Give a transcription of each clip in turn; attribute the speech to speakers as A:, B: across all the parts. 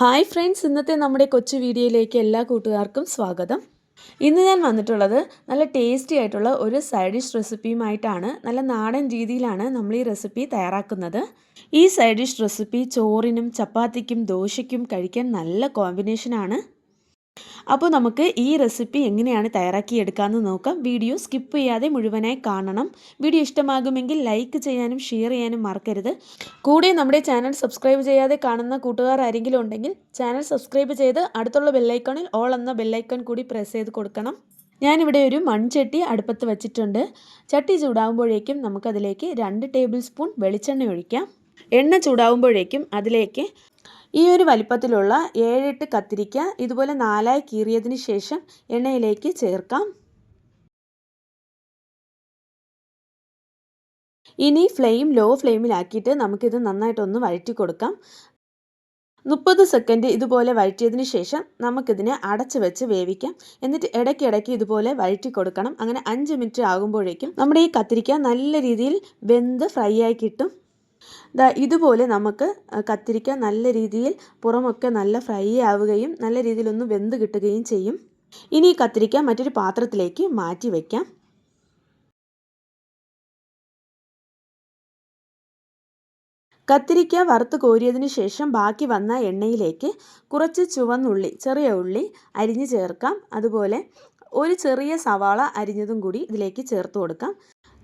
A: Hi friends ഇന്നത്തെ നമ്മുടെ കൊച്ചു വീഡിയോയിലേക്ക് എല്ലാ കൂട്ടുകാർക്കും സ്വാഗതം. ഇന്ന് ഞാൻ വന്നിട്ടുള്ളത് നല്ല ടേസ്റ്റി ആയിട്ടുള്ള ഒരു സൈഡ് ഡിഷ് റെസിപ്പിയുമായിട്ടാണ്. നല്ല നാടൻ രീതിയിലാണ് നമ്മൾ ഈ റെസിപ്പി തയ്യാറാക്കുന്നത്. ഈ സൈഡ് ഡിഷ് റെസിപ്പി ചോറിനും ചപ്പാത്തിക്കും ദോശയ്ക്കും കഴിക്കാൻ നല്ല കോമ്പിനേഷനാണ്. അപ്പോൾ നമുക്ക് ഈ റെസിപ്പി എങ്ങനെയാണ് തയ്യാറാക്കിയെടുക്കാമെന്ന് നോക്കാം. വീഡിയോ സ്കിപ്പ് ചെയ്യാതെ മുഴുവനായി കാണണം. വീഡിയോ ഇഷ്ടമാകുമെങ്കിൽ ലൈക്ക് ചെയ്യാനും ഷെയർ ചെയ്യാനും മറക്കരുത്. കൂടെ നമ്മുടെ ചാനൽ സബ്സ്ക്രൈബ് ചെയ്യാതെ കാണുന്ന കൂട്ടുകാർ ആരെങ്കിലും ഉണ്ടെങ്കിൽ ചാനൽ സബ്സ്ക്രൈബ് ചെയ്ത് അടുത്തുള്ള ബെല്ലൈക്കണിൽ ഓൾ എന്ന ബെല്ലൈക്കൺ കൂടി പ്രസ് ചെയ്ത് കൊടുക്കണം. ഞാനിവിടെ ഒരു മൺചട്ടി അടുപ്പത്ത് വെച്ചിട്ടുണ്ട്. ചട്ടി ചൂടാകുമ്പോഴേക്കും നമുക്കതിലേക്ക് രണ്ട് ടേബിൾ സ്പൂൺ വെളിച്ചെണ്ണ ഒഴിക്കാം. എണ്ണ ചൂടാകുമ്പോഴേക്കും അതിലേക്ക് ഈ ഒരു വലിപ്പത്തിലുള്ള ഏഴെട്ട് കത്തിരിക്ക ഇതുപോലെ നാലായി കീറിയതിന് ശേഷം എണ്ണയിലേക്ക് ചേർക്കാം. ഇനി ഫ്ലെയിം ലോ ഫ്ലെയിമിലാക്കിയിട്ട് നമുക്കിത് നന്നായിട്ടൊന്ന് വഴറ്റി കൊടുക്കാം. മുപ്പത് സെക്കൻഡ് ഇതുപോലെ വഴറ്റിയതിന് ശേഷം നമുക്കിതിനെ അടച്ച് വെച്ച് വേവിക്കാം. എന്നിട്ട് ഇടയ്ക്കിടയ്ക്ക് ഇതുപോലെ വഴറ്റി കൊടുക്കണം. അങ്ങനെ അഞ്ച് മിനിറ്റ് ആകുമ്പോഴേക്കും നമ്മുടെ ഈ കത്തിരിക്ക നല്ല രീതിയിൽ വെന്ത് ഫ്രൈ ആയി കിട്ടും. ദാ ഇതുപോലെ നമുക്ക് കത്തിരിക്ക നല്ല രീതിയിൽ പുറമൊക്കെ നല്ല ഫ്രൈ ആവുകയും നല്ല രീതിയിലൊന്ന് വെന്ത് കിട്ടുകയും ചെയ്യും. ഇനി കത്തിരിക്ക മറ്റൊരു പാത്രത്തിലേക്ക് മാറ്റി വയ്ക്കാം കത്തിരിക്ക വറുത്ത് കോരിയതിന് ശേഷം ബാക്കി വന്ന എണ്ണയിലേക്ക് കുറച്ച് ചുവന്നുള്ളി ചെറിയ ഉള്ളി അരിഞ്ഞ് ചേർക്കാം. അതുപോലെ ഒരു ചെറിയ സവാള അരിഞ്ഞതും കൂടി ഇതിലേക്ക് ചേർത്ത് കൊടുക്കാം.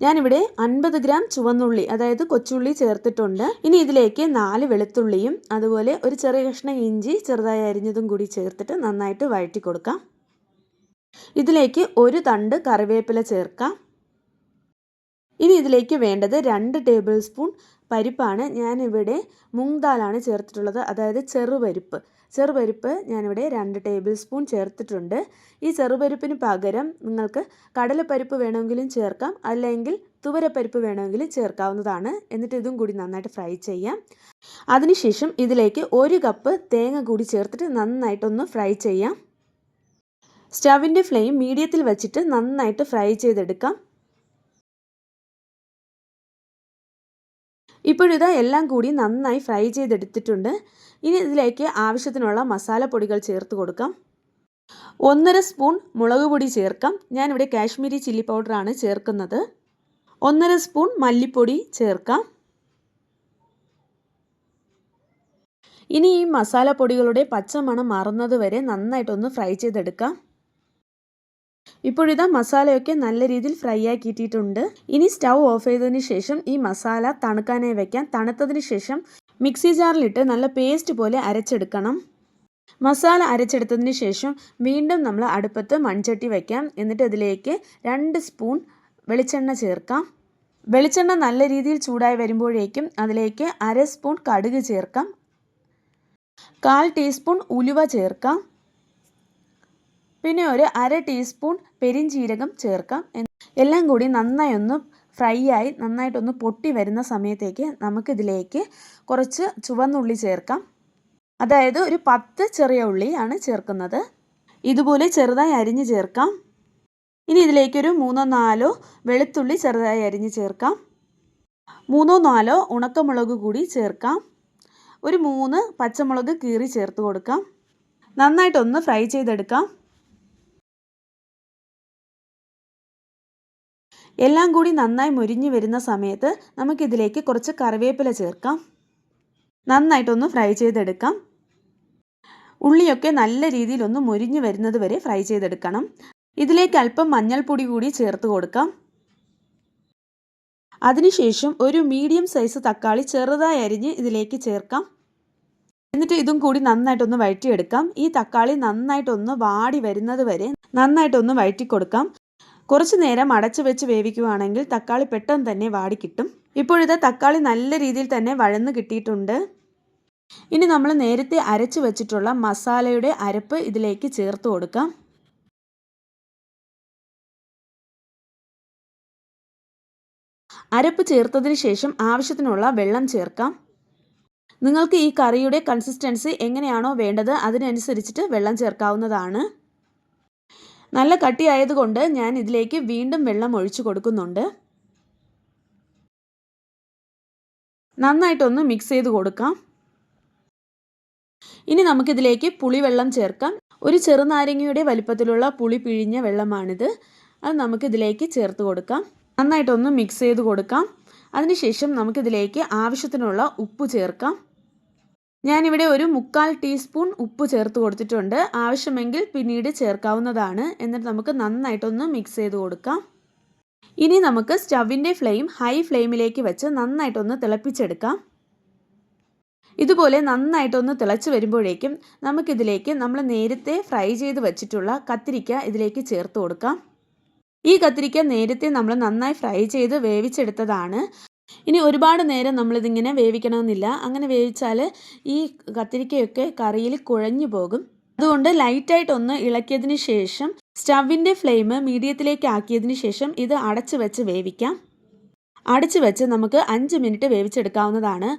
A: ഞാനിവിടെ അൻപത് ഗ്രാം ചുവന്നുള്ളി അതായത് കൊച്ചുള്ളി ചേർത്തിട്ടുണ്ട്. ഇനി ഇതിലേക്ക് നാല് വെളുത്തുള്ളിയും അതുപോലെ ഒരു ചെറിയ കഷ്ണം ഇഞ്ചി ചെറുതായി അരിഞ്ഞതും കൂടി ചേർത്തിട്ട് നന്നായിട്ട് വഴറ്റി കൊടുക്കാം. ഇതിലേക്ക് ഒരു തണ്ട് കറിവേപ്പില ചേർക്കാം. ഇനി ഇതിലേക്ക് വേണ്ടത് രണ്ട് ടേബിൾ സ്പൂൺ പരിപ്പാണ്. ഞാനിവിടെ മുങ് ദാലാണ് ചേർത്തിട്ടുള്ളത് അതായത് ചെറുപരിപ്പ്. ചെറുപരിപ്പ് ഞാനിവിടെ രണ്ട് ടേബിൾ സ്പൂൺ ചേർത്തിട്ടുണ്ട്. ഈ ചെറുപരിപ്പിന് പകരം നിങ്ങൾക്ക് കടലപ്പരിപ്പ് വേണമെങ്കിലും ചേർക്കാം. അല്ലെങ്കിൽ തുവരപ്പരിപ്പ് വേണമെങ്കിലും ചേർക്കാവുന്നതാണ്. എന്നിട്ട് ഇതും കൂടി നന്നായിട്ട് ഫ്രൈ ചെയ്യാം. അതിനുശേഷം ഇതിലേക്ക് ഒരു കപ്പ് തേങ്ങ കൂടി ചേർത്തിട്ട് നന്നായിട്ടൊന്ന് ഫ്രൈ ചെയ്യാം. സ്റ്റവിന്റെ ഫ്ലെയിം മീഡിയത്തിൽ വെച്ചിട്ട് നന്നായിട്ട് ഫ്രൈ ചെയ്തെടുക്കാം. ഇപ്പോഴിതാ എല്ലാം കൂടി നന്നായി ഫ്രൈ ചെയ്തെടുത്തിട്ടുണ്ട്. ഇനി ഇതിലേക്ക് ആവശ്യത്തിനുള്ള മസാലപ്പൊടികൾ ചേർത്ത് കൊടുക്കാം. ഒന്നര സ്പൂൺ മുളക് പൊടി ചേർക്കാം. ഞാനിവിടെ കാശ്മീരി ചില്ലി പൗഡറാണ് ചേർക്കുന്നത്. ഒന്നര സ്പൂൺ മല്ലിപ്പൊടി ചേർക്കാം. ഇനി ഈ മസാലപ്പൊടികളുടെ പച്ചമണം മാറുന്നത് വരെ നന്നായിട്ടൊന്ന് ഫ്രൈ ചെയ്തെടുക്കാം. ഇപ്പോഴിതാ മസാലയൊക്കെ നല്ല രീതിയിൽ ഫ്രൈ ആക്കിയിട്ടിട്ടുണ്ട് ഇനി സ്റ്റൗ ഓഫ് ചെയ്തതിന് ശേഷം ഈ മസാല തണുക്കാനായി വെക്കാം. തണുത്തതിന് ശേഷം മിക്സി ജാറിലിട്ട് നല്ല പേസ്റ്റ് പോലെ അരച്ചെടുക്കണം. മസാല അരച്ചെടുത്തതിന് ശേഷം വീണ്ടും നമ്മൾ അടുപ്പത്ത് മൺചട്ടി വയ്ക്കാം എന്നിട്ട് അതിലേക്ക് രണ്ട് സ്പൂൺ വെളിച്ചെണ്ണ ചേർക്കാം. വെളിച്ചെണ്ണ നല്ല രീതിയിൽ ചൂടായി വരുമ്പോഴേക്കും അതിലേക്ക് അര സ്പൂൺ കടുക് ചേർക്കാം. കാൽ ടീസ്പൂൺ ഉലുവ ചേർക്കാം. പിന്നെ ഒരു അര ടീസ്പൂൺ പെരിഞ്ചീരകം ചേർക്കാം. എല്ലാം കൂടി നന്നായി ഒന്ന് ഫ്രൈ ആയി നന്നായിട്ടൊന്ന് പൊട്ടി വരുന്ന സമയത്തേക്ക് നമുക്കിതിലേക്ക് കുറച്ച് ചുവന്നുള്ളി ചേർക്കാം. അതായത് ഒരു പത്ത് ചെറിയ ഉള്ളിയാണ് ചേർക്കുന്നത്. ഇതുപോലെ ചെറുതായി അരിഞ്ഞ് ചേർക്കാം. ഇനി ഇതിലേക്കൊരു മൂന്നോ നാലോ വെളുത്തുള്ളി ചെറുതായി അരിഞ്ഞ് ചേർക്കാം. മൂന്നോ നാലോ ഉണക്കമുളക് കൂടി ചേർക്കാം. ഒരു മൂന്ന് പച്ചമുളക് കീറി ചേർത്ത് കൊടുക്കാം. നന്നായിട്ടൊന്ന് ഫ്രൈ ചെയ്തെടുക്കാം. എല്ലാം കൂടി നന്നായി മുരിഞ്ഞു വരുന്ന സമയത്ത് നമുക്കിതിലേക്ക് കുറച്ച് കറിവേപ്പില ചേർക്കാം. നന്നായിട്ടൊന്ന് ഫ്രൈ ചെയ്തെടുക്കാം. ഉള്ളിയൊക്കെ നല്ല രീതിയിൽ ഒന്ന് മുരിഞ്ഞു വരുന്നത് വരെ ഫ്രൈ ചെയ്തെടുക്കണം. ഇതിലേക്ക് അല്പം മഞ്ഞൾപ്പൊടി കൂടി ചേർത്ത് കൊടുക്കാം. അതിനുശേഷം ഒരു മീഡിയം സൈസ് തക്കാളി ചെറുതായി അരിഞ്ഞ് ഇതിലേക്ക് ചേർക്കാം. എന്നിട്ട് ഇതും കൂടി നന്നായിട്ടൊന്ന് വഴറ്റിയെടുക്കാം. ഈ തക്കാളി നന്നായിട്ടൊന്ന് വാടി വരുന്നത് വരെ നന്നായിട്ടൊന്ന് വഴറ്റി കൊടുക്കാം കുറച്ച് നേരം അടച്ചു വെച്ച് വേവിക്കുകയാണെങ്കിൽ തക്കാളി പെട്ടെന്ന് തന്നെ വാടിക്കിട്ടും. ഇപ്പോഴിത് തക്കാളി നല്ല രീതിയിൽ തന്നെ വഴന്ന് കിട്ടിയിട്ടുണ്ട്. ഇനി നമ്മൾ നേരത്തെ അരച്ചു വെച്ചിട്ടുള്ള മസാലയുടെ അരപ്പ് ഇതിലേക്ക് ചേർത്ത് കൊടുക്കാം. അരപ്പ് ചേർത്തതിന് ശേഷം ആവശ്യത്തിനുള്ള വെള്ളം ചേർക്കാം. നിങ്ങൾക്ക് ഈ കറിയുടെ കൺസിസ്റ്റൻസി എങ്ങനെയാണോ വേണ്ടത് അതിനനുസരിച്ചിട്ട് വെള്ളം ചേർക്കാവുന്നതാണ്. നല്ല കട്ടിയായതുകൊണ്ട് ഞാൻ ഇതിലേക്ക് വീണ്ടും വെള്ളം ഒഴിച്ചു കൊടുക്കുന്നുണ്ട്. നന്നായിട്ടൊന്ന് മിക്സ് ചെയ്ത് കൊടുക്കാം. ഇനി നമുക്കിതിലേക്ക് പുളിവെള്ളം ചേർക്കാം. ഒരു ചെറുനാരങ്ങയുടെ വലിപ്പത്തിലുള്ള പുളി പിഴിഞ്ഞ വെള്ളമാണിത്. അത് നമുക്കിതിലേക്ക് ചേർത്ത് കൊടുക്കാം. നന്നായിട്ടൊന്ന് മിക്സ് ചെയ്ത് കൊടുക്കാം. അതിനുശേഷം നമുക്കിതിലേക്ക് ആവശ്യത്തിനുള്ള ഉപ്പ് ചേർക്കാം. ഞാനിവിടെ ഒരു മുക്കാൽ ടീസ്പൂൺ ഉപ്പ് ചേർത്ത് കൊടുത്തിട്ടുണ്ട്. ആവശ്യമെങ്കിൽ പിന്നീട് ചേർക്കാവുന്നതാണ്. എന്നിട്ട് നമുക്ക് നന്നായിട്ടൊന്ന് മിക്സ് ചെയ്ത് കൊടുക്കാം. ഇനി നമുക്ക് സ്റ്റവിന്റെ ഫ്ലെയിം ഹൈ ഫ്ലെയിമിലേക്ക് വെച്ച് നന്നായിട്ടൊന്ന് തിളപ്പിച്ചെടുക്കാം. ഇതുപോലെ നന്നായിട്ടൊന്ന് തിളച്ച് വരുമ്പോഴേക്കും നമുക്കിതിലേക്ക് നമ്മൾ നേരത്തെ ഫ്രൈ ചെയ്ത് വെച്ചിട്ടുള്ള കത്തിരിക്ക ഇതിലേക്ക് ചേർത്ത് കൊടുക്കാം. ഈ കത്തിരിക്ക നേരത്തെ നമ്മൾ നന്നായി ഫ്രൈ ചെയ്ത് വേവിച്ചെടുത്തതാണ്. ഇനി ഒരുപാട് നേരം നമ്മളിതിങ്ങനെ വേവിക്കണമെന്നില്ല. അങ്ങനെ വേവിച്ചാൽ ഈ കത്തിരിക്കയൊക്കെ കറിയിൽ കുഴഞ്ഞു പോകും. അതുകൊണ്ട് ലൈറ്റായിട്ടൊന്ന് ഇളക്കിയതിന് ശേഷം സ്റ്റവിന്റെ ഫ്ലെയിം മീഡിയത്തിലേക്ക് ആക്കിയതിന് ശേഷം ഇത് അടച്ചു വെച്ച് വേവിക്കാം. അടച്ചു വെച്ച് നമുക്ക് അഞ്ച് മിനിറ്റ് വേവിച്ചെടുക്കാവുന്നതാണ്.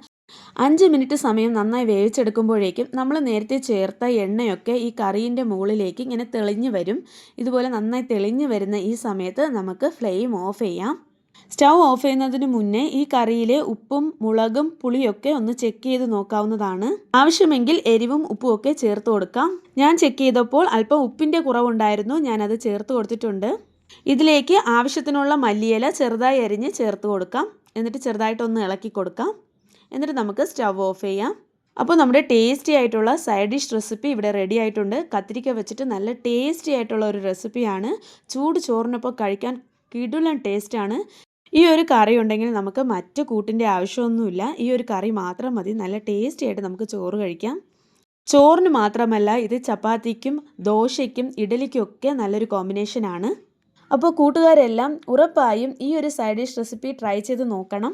A: അഞ്ച് മിനിറ്റ് സമയം നന്നായി വേവിച്ചെടുക്കുമ്പോഴേക്കും നമ്മൾ നേരത്തെ ചേർത്ത എണ്ണയൊക്കെ ഈ കറീന്റെ മുകളിലേക്ക് ഇങ്ങനെ തെളിഞ്ഞു വരും. ഇതുപോലെ നന്നായി തെളിഞ്ഞു വരുന്ന ഈ സമയത്ത് നമുക്ക് ഫ്ലെയിം ഓഫ് ചെയ്യാം. സ്റ്റൗ ഓഫ് ചെയ്യുന്നതിന് മുന്നേ ഈ കറിയിലെ ഉപ്പും മുളകും പുളിയൊക്കെ ഒന്ന് ചെക്ക് ചെയ്ത് നോക്കാവുന്നതാണ്. ആവശ്യമെങ്കിൽ എരിവും ഉപ്പും ഒക്കെ ചേർത്ത് കൊടുക്കാം. ഞാൻ ചെക്ക് ചെയ്തപ്പോൾ അല്പം ഉപ്പിന്റെ കുറവുണ്ടായിരുന്നു. ഞാനത് ചേർത്ത് കൊടുത്തിട്ടുണ്ട്. ഇതിലേക്ക് ആവശ്യത്തിനുള്ള മല്ലിയില ചെറുതായി അരിഞ്ഞ് ചേർത്ത് കൊടുക്കാം. എന്നിട്ട് ചെറുതായിട്ടൊന്ന് ഇളക്കി കൊടുക്കാം. എന്നിട്ട് നമുക്ക് സ്റ്റവ് ഓഫ് ചെയ്യാം. അപ്പോൾ നമ്മുടെ ടേസ്റ്റി ആയിട്ടുള്ള സൈഡ് ഡിഷ് റെസിപ്പി ഇവിടെ റെഡി ആയിട്ടുണ്ട്. കത്തിരിക്ക വെച്ചിട്ട് നല്ല ടേസ്റ്റി ആയിട്ടുള്ള ഒരു റെസിപ്പിയാണ്. ചൂട് ചോറിനൊപ്പം കഴിക്കാൻ കിടുലൻ ടേസ്റ്റാണ് ഈ ഒരു കറി ഉണ്ടെങ്കിൽ നമുക്ക് മറ്റ് കൂട്ടിന്റെ ആവശ്യമൊന്നുമില്ല. ഈ ഒരു കറി മാത്രം മതി. നല്ല ടേസ്റ്റി ആയിട്ട് നമുക്ക് ചോറ് കഴിക്കാം. ചോറിന് മാത്രമല്ല ഇത് ചപ്പാത്തിക്കും ദോശയ്ക്കും ഇഡലിക്കും ഒക്കെ നല്ലൊരു കോമ്പിനേഷനാണ് അപ്പോൾ കൂട്ടുകാരെല്ലാം ഉറപ്പായും ഈ ഒരു സൈഡ് ഡിഷ് റെസിപ്പി ട്രൈ ചെയ്ത് നോക്കണം.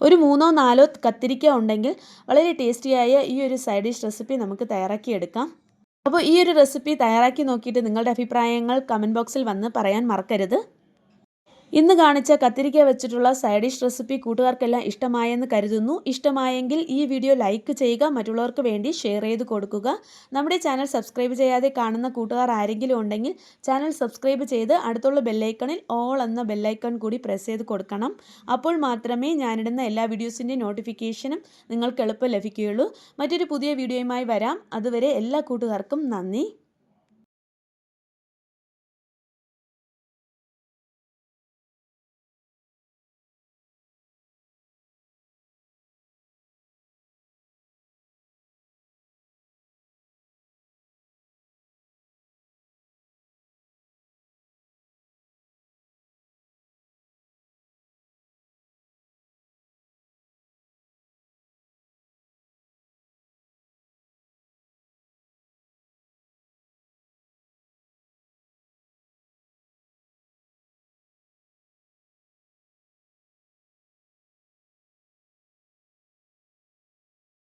A: ഒരു മൂന്നോ നാലോ കത്തിരിക്ക ഉണ്ടെങ്കിൽ വളരെ ടേസ്റ്റിയായ ഈ ഒരു സൈഡ് ഡിഷ് റെസിപ്പി നമുക്ക് തയ്യാറാക്കിയെടുക്കാം അപ്പോൾ ഈ ഒരു റെസിപ്പി തയ്യാറാക്കി നോക്കിയിട്ട് നിങ്ങളുടെ അഭിപ്രായങ്ങൾ കമന്റ് ബോക്സിൽ വന്ന് പറയാൻ മറക്കരുത്. ഇന്ന് കാണിച്ച കത്തിരിക്ക വെച്ചിട്ടുള്ള സൈഡിഷ് ഡിഷ് റെസിപ്പി കൂട്ടുകാർക്കെല്ലാം ഇഷ്ടമായെന്ന് കരുതുന്നു. ഇഷ്ടമായെങ്കിൽ ഈ വീഡിയോ ലൈക്ക് ചെയ്യുക മറ്റുള്ളവർക്ക് വേണ്ടി ഷെയർ ചെയ്ത് കൊടുക്കുക. നമ്മുടെ ചാനൽ സബ്സ്ക്രൈബ് ചെയ്യാതെ കാണുന്ന കൂട്ടുകാർ ആരെങ്കിലും ഉണ്ടെങ്കിൽ ചാനൽ സബ്സ്ക്രൈബ് ചെയ്ത് അടുത്തുള്ള ബെല്ലൈക്കണിൽ ഓൾ എന്ന ബെല്ലൈക്കൺ കൂടി പ്രസ് ചെയ്ത് കൊടുക്കണം. അപ്പോൾ മാത്രമേ ഞാനിടുന്ന എല്ലാ വീഡിയോസിന്റെ നോട്ടിഫിക്കേഷനും നിങ്ങൾക്ക് എളുപ്പം ലഭിക്കുകയുള്ളൂ. മറ്റൊരു പുതിയ വീഡിയോയുമായി വരാം. അതുവരെ എല്ലാ കൂട്ടുകാർക്കും നന്ദി.